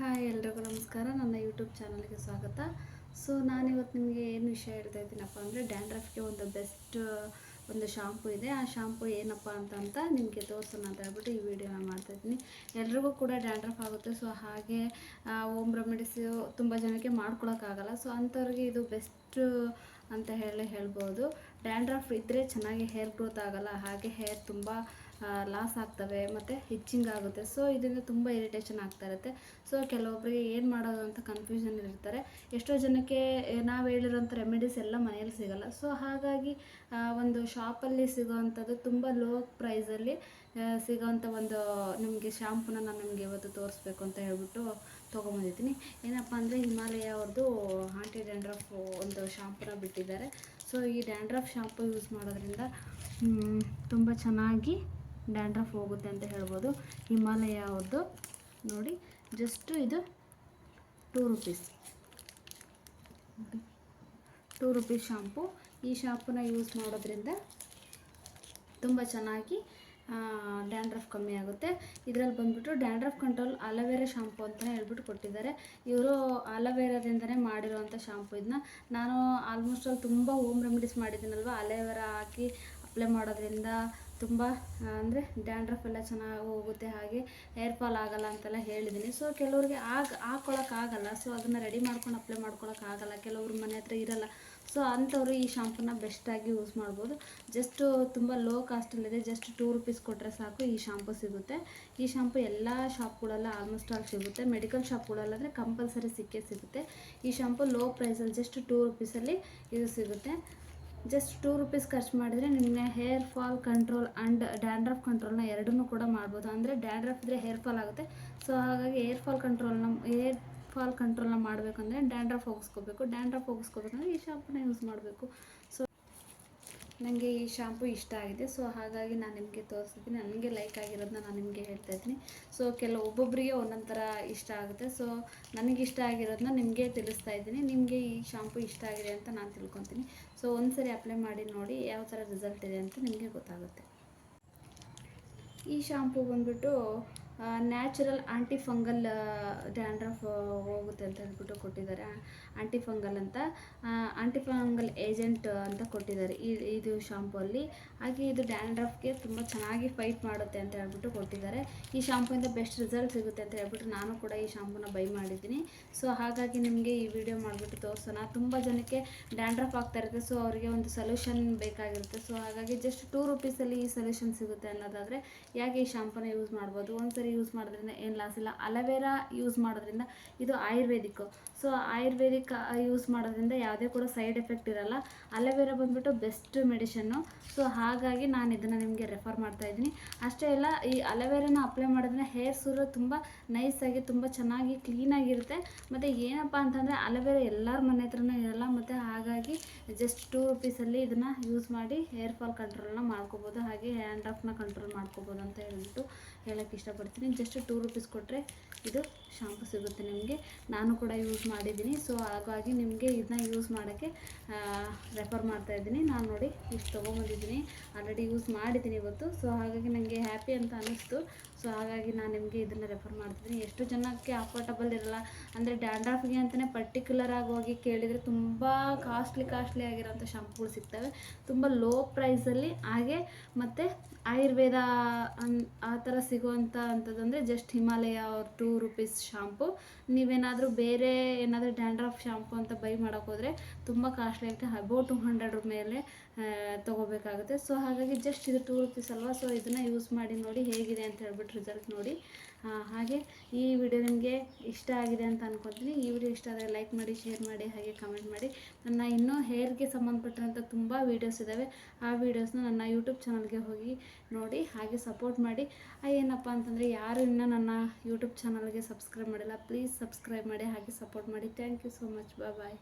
Hi ಎಲ್ರಿಗೂ ನಮಸ್ಕಾರ. ನನ್ನ ಯೂಟ್ಯೂಬ್ ಚಾನಲ್ಗೆ ಸ್ವಾಗತ. ಸೊ ನಾನಿವತ್ತು ನಿಮಗೆ ಏನು ವಿಷಯ ಹೇಳ್ತಾ ಇದ್ದೀನಪ್ಪ ಅಂದರೆ ಡ್ಯಾಂಡ್ರಫ್ಗೆ ಒಂದು ಬೆಸ್ಟ್ ಒಂದು ಶಾಂಪು ಇದೆ. ಆ ಶಾಂಪು ಏನಪ್ಪ ಅಂತ ಅಂತ ನಿಮಗೆ ತೋರಿಸೋಣ ಅಂತ ಹೇಳ್ಬಿಟ್ಟು ಈ ವಿಡಿಯೋನ ಮಾಡ್ತಾಯಿದ್ದೀನಿ ಎಲ್ರಿಗೂ ಕೂಡ ಡ್ಯಾಂಡ್ರಫ್ ಆಗುತ್ತೆ. ಸೊ ಹಾಗೆ ಓಮ್ ರೆಮಿಡೀಸ್ ತುಂಬ ಜನಕ್ಕೆ ಮಾಡ್ಕೊಳಕ್ಕಾಗಲ್ಲ. ಸೊ ಅಂಥವ್ರಿಗೆ ಇದು ಬೆಸ್ಟ್ ಅಂತ ಹೇಳಿ ಹೇಳ್ಬೋದು. ಡ್ಯಾಂಡ್ರಫ್ ಇದ್ದರೆ ಚೆನ್ನಾಗಿ ಹೇರ್ ಗ್ರೋತ್ ಆಗಲ್ಲ, ಹಾಗೆ ಹೇರ್ ತುಂಬ ಲಾಸ್ ಆಗ್ತವೆ, ಮತ್ತು ಹಿಚ್ಚಿಂಗ್ ಆಗುತ್ತೆ. ಸೊ ಇದರಿಂದ ತುಂಬ ಇರಿಟೇಷನ್ ಆಗ್ತಾ ಇರುತ್ತೆ. ಸೊ ಕೆಲವೊಬ್ಬರಿಗೆ ಏನು ಮಾಡೋದು ಅಂತ ಕನ್ಫ್ಯೂಷನ್ ಇರ್ತಾರೆ. ಎಷ್ಟೋ ಜನಕ್ಕೆ ನಾವು ಹೇಳಿರೋಂಥ ರೆಮಿಡೀಸ್ ಎಲ್ಲ ಮನೆಯಲ್ಲಿ ಸಿಗಲ್ಲ. ಸೊ ಹಾಗಾಗಿ ಒಂದು ಶಾಪಲ್ಲಿ ಸಿಗೋವಂಥದ್ದು ತುಂಬ ಲೋ ಪ್ರೈಸಲ್ಲಿ ಸಿಗೋವಂಥ ಒಂದು, ನಿಮಗೆ ಶಾಂಪೂನ ನಾನು ನಿಮಗೆ ಇವತ್ತು ತೋರಿಸ್ಬೇಕು ಅಂತ ಹೇಳ್ಬಿಟ್ಟು ತೊಗೊಂಬಂದಿದ್ದೀನಿ. ಏನಪ್ಪ ಅಂದರೆ ಹಿಮಾಲಯ ಅವ್ರದ್ದು ಆಂಟಿ ಡ್ಯಾಂಡ್ರಫ್ ಒಂದು ಶಾಂಪೂನ ಬಿಟ್ಟಿದ್ದಾರೆ. ಸೊ ಈ ಡ್ಯಾಂಡ್ರಫ್ ಶಾಂಪು ಯೂಸ್ ಮಾಡೋದ್ರಿಂದ ತುಂಬ ಚೆನ್ನಾಗಿ ಡ್ಯಾಂಡ್ರಫ್ ಹೋಗುತ್ತೆ ಅಂತ ಹೇಳ್ಬೋದು. ಹಿಮಾಲಯ ಅವ್ರದ್ದು ನೋಡಿ ಜಸ್ಟು ಇದು two rupees two rupees shampoo ಈ ಶಾಂಪೂನ ಯೂಸ್ ಮಾಡೋದ್ರಿಂದ ತುಂಬ ಚೆನ್ನಾಗಿ ಡ್ಯಾಂಡ್ರಫ್ ಕಮ್ಮಿ ಆಗುತ್ತೆ. ಇದರಲ್ಲಿ ಬಂದುಬಿಟ್ಟು ಡ್ಯಾಂಡ್ರಫ್ ಕಂಟ್ರೋಲ್ ಅಲೋವೆರಾ ಶಾಂಪು ಅಂತಲೇ ಹೇಳ್ಬಿಟ್ಟು ಕೊಟ್ಟಿದ್ದಾರೆ. ಇವರು ಅಲೋವೆರಾದಿಂದನೇ ಮಾಡಿರೋವಂಥ ಶಾಂಪು ಇದನ್ನ ನಾನು ಆಲ್ಮೋಸ್ಟ್ ಅಲ್ಲಿ ತುಂಬ ಹೋಮ್ ರೆಮಿಡೀಸ್ ಮಾಡಿದ್ದೀನಲ್ವ? ಅಲೋವೆರಾ ಹಾಕಿ ಅಪ್ಲೈ ಮಾಡೋದ್ರಿಂದ ತುಂಬ ಅಂದರೆ ಡ್ಯಾಂಡ್ರಫ್ ಎಲ್ಲ ಚೆನ್ನಾಗಿ ಹೋಗುತ್ತೆ ಹಾಗೆ. ಹೇರ್ ಫಾಲ್ ಆಗಲ್ಲ ಅಂತೆಲ್ಲ ಹೇಳಿದ್ದೀನಿ. ಸೊ ಕೆಲವ್ರಿಗೆ ಆಗ ಹಾಕ್ಕೊಳಕ್ಕಾಗಲ್ಲ ಸೊ ಅದನ್ನು ರೆಡಿ ಮಾಡ್ಕೊಂಡು ಅಪ್ಲೈ ಮಾಡ್ಕೊಳಕ್ಕಾಗಲ್ಲ ಕೆಲವ್ರ ಮನೆ ಹತ್ರ ಇರಲ್ಲ. ಸೊ ಅಂಥವ್ರು ಈ ಶಾಂಪೂನ ಬೆಸ್ಟಾಗಿ ಯೂಸ್ ಮಾಡ್ಬೋದು. ಜಸ್ಟು ತುಂಬ ಲೋ ಕಾಸ್ಟಲ್ಲಿದೆ ಜಸ್ಟ್ ಟೂ ರುಪೀಸ್ ಕೊಟ್ಟರೆ ಸಾಕು ಈ ಶಾಂಪು ಸಿಗುತ್ತೆ. ಈ ಶಾಂಪು ಎಲ್ಲ ಶಾಪ್ಗಳೆಲ್ಲ ಆಲ್ಮೋಸ್ಟ್ ಆಲ್ ಸಿಗುತ್ತೆ. ಮೆಡಿಕಲ್ ಶಾಪ್ಗಳಲ್ಲಾದರೆ ಕಂಪಲ್ಸರಿ ಸಿಕ್ಕೇ ಸಿಗುತ್ತೆ. ಈ ಶಾಂಪು ಲೋ ಪ್ರೈಸಲ್ಲಿ ಜಸ್ಟ್ ಟೂ ರುಪೀಸಲ್ಲಿ ಇದು ಸಿಗುತ್ತೆ. ಜಸ್ಟ್ ಟೂ ರುಪೀಸ್ ಖರ್ಚು ಮಾಡಿದರೆ ನಿಮಗೆ hair fall control and dandruff ಕಂಟ್ರೋಲ್ನ ಎರಡನ್ನೂ ಕೂಡ ಮಾಡ್ಬೋದು. ಅಂದರೆ ಡ್ಯಾಂಡ್ರಫ್ ಇದ್ದರೆ ಹೇರ್ ಫಾಲ್ ಆಗುತ್ತೆ. ಸೊ ಹಾಗಾಗಿ ಹೇರ್ ಫಾಲ್ ಕಂಟ್ರೋಲ್ನ ಹೇರ್ ಫಾಲ್ ಕಂಟ್ರೋಲ್ನ ಮಾಡಬೇಕಂದ್ರೆ ಡ್ಯಾಂಡ್ರಫ್ ಹೋಗಿಸ್ಕೋಬೇಕು. ಡ್ಯಾಂಡ್ರಫ್ ಹೋಗಿಸ್ಕೋಬೇಕಂದ್ರೆ ಈ ಶಾಂಪೂನ ಯೂಸ್ ಮಾಡಬೇಕು. ಸೊ ನನಗೆ ಈ ಶಾಂಪು ಇಷ್ಟ ಆಗಿದೆ. ಸೊ ಹಾಗಾಗಿ ನಾನು ನಿಮಗೆ ತೋರಿಸ್ತಿದ್ದೀನಿ ನನಗೆ ಲೈಕ್ ಆಗಿರೋದನ್ನ ನಾನು ನಿಮಗೆ ಹೇಳ್ತಾ ಇದ್ದೀನಿ. ಸೊ ಕೆಲವು ಒಬ್ಬೊಬ್ಬರಿಗೆ ಒಂದೊಂದು ಥರ ಇಷ್ಟ ಆಗುತ್ತೆ. ಸೊ ನನಗೆ ಇಷ್ಟ ಆಗಿರೋದನ್ನ ನಿಮಗೆ ತಿಳಿಸ್ತಾ ಇದ್ದೀನಿ. ನಿಮಗೆ ಈ ಶಾಂಪು ಇಷ್ಟ ಆಗಿದೆ ಅಂತ ನಾನು ತಿಳ್ಕೊತೀನಿ. ಸೊ ಒಂದ್ಸರಿ ಅಪ್ಲೈ ಮಾಡಿ ನೋಡಿ ಯಾವ ಥರ ರಿಸಲ್ಟ್ ಇದೆ ಅಂತ ನಿಮಗೆ ಗೊತ್ತಾಗುತ್ತೆ. ಈ ಶಾಂಪು ಬಂದ್ಬಿಟ್ಟು ನ್ಯಾಚುರಲ್ ಆಂಟಿ ಫಂಗಲ್ ಡ್ಯಾಂಡ್ರಫ್ ಹೋಗುತ್ತೆ ಅಂತ ಹೇಳ್ಬಿಟ್ಟು ಕೊಟ್ಟಿದ್ದಾರೆ. ಆಂಟಿ ಫಂಗಲ್ ಅಂತ ಆಂಟಿ ಫಂಗಲ್ ಏಜೆಂಟ್ ಅಂತ ಕೊಟ್ಟಿದ್ದಾರೆ ಈ, ಇದು ಶಾಂಪು ಅಲ್ಲಿ. ಹಾಗೆ ಇದು ಡ್ಯಾಂಡ್ರಫ್ಗೆ ತುಂಬ ಚೆನ್ನಾಗಿ ಫೈಟ್ ಮಾಡುತ್ತೆ ಅಂತ ಹೇಳ್ಬಿಟ್ಟು ಕೊಟ್ಟಿದ್ದಾರೆ. ಈ ಶಾಂಪುಯಿಂದ ಬೆಸ್ಟ್ ರಿಸಲ್ಟ್ ಸಿಗುತ್ತೆ ಅಂತ ಹೇಳ್ಬಿಟ್ಟು ನಾನು ಕೂಡ ಈ ಶಾಂಪೂನ ಬೈ ಮಾಡಿದ್ದೀನಿ. ಸೊ ಹಾಗಾಗಿ ನಿಮಗೆ ಈ ವಿಡಿಯೋ ಮಾಡಿಬಿಟ್ಟು ತೋರಿಸೋಣ. ತುಂಬ ಜನಕ್ಕೆ ಡ್ಯಾಂಡ್ರಫ್ ಆಗ್ತಾ ಇರುತ್ತೆ ಸೊ ಅವರಿಗೆ ಒಂದು ಸೊಲ್ಯೂಷನ್ ಬೇಕಾಗಿರುತ್ತೆ. ಸೊ ಹಾಗಾಗಿ ಜಸ್ಟ್ ಟೂ ರುಪೀಸಲ್ಲಿ ಈ ಸೊಲ್ಯೂಷನ್ ಸಿಗುತ್ತೆ ಅನ್ನೋದಾದರೆ, ಯಾಕೆ ಈ ಶಾಂಪೂನ ಯೂಸ್ ಮಾಡ್ಬೋದು? ಒಂದ್ಸರಿ ಯೂಸ್ ಮಾಡೋದ್ರಿಂದ ಏನು ಲಾಸ್ ಇಲ್ಲ. ಅಲವೇರಾ ಯೂಸ್ ಮಾಡೋದ್ರಿಂದ ಇದು ಆಯುರ್ವೇದಿಕ್ ಸೊ ಆಯುರ್ವೇದಿಕ್ ಯೂಸ್ ಮಾಡೋದ್ರಿಂದ ಯಾವುದೇ ಕೂಡ ಸೈಡ್ ಎಫೆಕ್ಟ್ ಇರಲ್ಲ. ಅಲವೇರಾ ಬಂದ್ಬಿಟ್ಟು ಬೆಸ್ಟ್ ಮೆಡಿಷನ್ನು ಸೊ ಹಾಗಾಗಿ ನಾನು ಇದನ್ನು ನಿಮಗೆ ರೆಫರ್ ಮಾಡ್ತಾ ಇದ್ದೀನಿ. ಅಷ್ಟೇ ಅಲ್ಲ, ಈ ಅಲವೇರಾನ ಅಪ್ಲೈ ಮಾಡೋದ್ರಿಂದ ಹೇರ್ ಸೂರು ತುಂಬ ನೈಸಾಗಿ ತುಂಬ ಚೆನ್ನಾಗಿ ಕ್ಲೀನಾಗಿರುತ್ತೆ ಮತ್ತು ಏನಪ್ಪ ಅಂತಂದರೆ ಅಲವೇರಾ ಎಲ್ಲರ ಮನೆ ಹತ್ರನೂ ಇರಲ್ಲ. ಮತ್ತು ಹಾಗಾಗಿ ಜಸ್ಟ್ ಟೂ ರುಪೀಸಲ್ಲಿ ಇದನ್ನು ಯೂಸ್ ಮಾಡಿ ಹೇರ್ ಫಾಲ್ ಕಂಟ್ರೋಲ್ನ ಮಾಡ್ಕೋಬೋದು. ಹಾಗೆ ಹ್ಯಾಂಡ್ ಆಫ್ನ ಕಂಟ್ರೋಲ್ ಮಾಡ್ಕೋಬೋದು ಅಂತ ಹೇಳ್ಬಿಟ್ಟು ಹೇಳೋಕ್ಕೆ ಇಷ್ಟಪಡ್ತೀನಿ. ಜಸ್ಟ್ ಟೂ ರುಪೀಸ್ ಕೊಟ್ಟರೆ ಇದು ಶಾಂಪು ಸಿಗುತ್ತೆ ನಿಮಗೆ. ನಾನು ಕೂಡ ಯೂಸ್ ಮಾಡಿದ್ದೀನಿ. ಸೊ ಹಾಗಾಗಿ ನಿಮಗೆ ಇದನ್ನ ಯೂಸ್ ಮಾಡೋಕ್ಕೆ ರೆಫರ್ ಮಾಡ್ತಾ ಇದ್ದೀನಿ. ನಾನು ನೋಡಿ ಇಷ್ಟು ತೊಗೊಂಬಂದಿದ್ದೀನಿ ಆಲ್ರೆಡಿ ಯೂಸ್ ಮಾಡಿದ್ದೀನಿ ಇವತ್ತು. ಸೊ ಹಾಗಾಗಿ ನನಗೆ ಹ್ಯಾಪಿ ಅಂತ ಅನ್ನಿಸ್ತು. ಸೊ ಹಾಗಾಗಿ ನಾನು ನಿಮಗೆ ಇದನ್ನು ರೆಫರ್ ಮಾಡ್ತಿದ್ದೀನಿ. ಎಷ್ಟು ಜನಕ್ಕೆ ಅಫೋರ್ಟಬಲ್ ಇರಲ್ಲ. ಅಂದರೆ ಡ್ಯಾಂಡ್ರಾಫ್ಗೆ ಅಂತಲೇ ಪರ್ಟಿಕ್ಯುಲರ್ ಆಗಿ ಹೋಗಿ ಕೇಳಿದರೆ ತುಂಬ ಕಾಸ್ಟ್ಲಿ ಕಾಸ್ಟ್ಲಿ ಆಗಿರೋಂಥ ಶಾಂಪುಗಳು ಸಿಗ್ತವೆ. ತುಂಬ ಲೋ ಪ್ರೈಸಲ್ಲಿ ಹಾಗೆ ಮತ್ತು ಆಯುರ್ವೇದ ಆ ಥರ ಸಿಗುವಂಥ ಅಂಥದ್ದಂದರೆ ಜಸ್ಟ್ ಹಿಮಾಲಯ ಅವ್ರ ಟೂ ರುಪೀಸ್ ಶಾಂಪು ನೀವೇನಾದರೂ ಬೇರೆ ಏನಾದರೂ ಡ್ಯಾಂಡ್ರಫ್ ಶಾಂಪು ಅಂತ ಬೈ ಮಾಡೋಕ್ಕೋದ್ರೆ ತುಂಬ ಕಾಸ್ಟ್ಲಿ ಆಗುತ್ತೆ. ಅಬೌವ್ ಟು ಹಂಡ್ರೆಡ್ ಮೇಲೆ ತೊಗೋಬೇಕಾಗುತ್ತೆ. ಸೊ ಹಾಗಾಗಿ ಜಸ್ಟ್ ಇದು ಟೂ ಅಲ್ವಾ? ಸೊ ಇದನ್ನು ಯೂಸ್ ಮಾಡಿ ನೋಡಿ ಹೇಗಿದೆ ಅಂತ ಹೇಳ್ಬಿಟ್ಟು ರಿಸಲ್ಟ್ ನೋಡಿ. ಹಾಗೆ ಈ ವಿಡಿಯೋ ನಿಮಗೆ ಇಷ್ಟ ಆಗಿದೆ ಅಂತ ಅನ್ಕೊತೀನಿ. ಈ ವಿಡಿಯೋ ಇಷ್ಟ ಆದರೆ ಲೈಕ್ ಮಾಡಿ ಶೇರ್ ಮಾಡಿ, ಹಾಗೆ ಕಮೆಂಟ್ ಮಾಡಿ. ನನ್ನ ಇನ್ನೂ ಹೇರ್ಗೆ ಸಂಬಂಧಪಟ್ಟಂಥ ತುಂಬ ವೀಡಿಯೋಸ್ ಇದ್ದಾವೆ ಆ ವೀಡಿಯೋಸ್ನ ನನ್ನ ಯೂಟ್ಯೂಬ್ ಚಾನಲ್ಗೆ ಹೋಗಿ ನೋಡಿ, ಹಾಗೆ ಸಪೋರ್ಟ್ ಮಾಡಿ. ಏನಪ್ಪ ಅಂತಂದರೆ ಯಾರು ಇನ್ನೂ ನನ್ನ ಯೂಟ್ಯೂಬ್ ಚಾನಲ್ಗೆ ಸಬ್ಸ್ಕ್ರೈಬ್ ಮಾಡಿಲ್ಲ ಪ್ಲೀಸ್ ಸಬ್ಸ್ಕ್ರೈಬ್ ಮಾಡಿ, ಹಾಗೆ ಸಪೋರ್ಟ್ ಮಾಡಿ. Thank you so much bye bye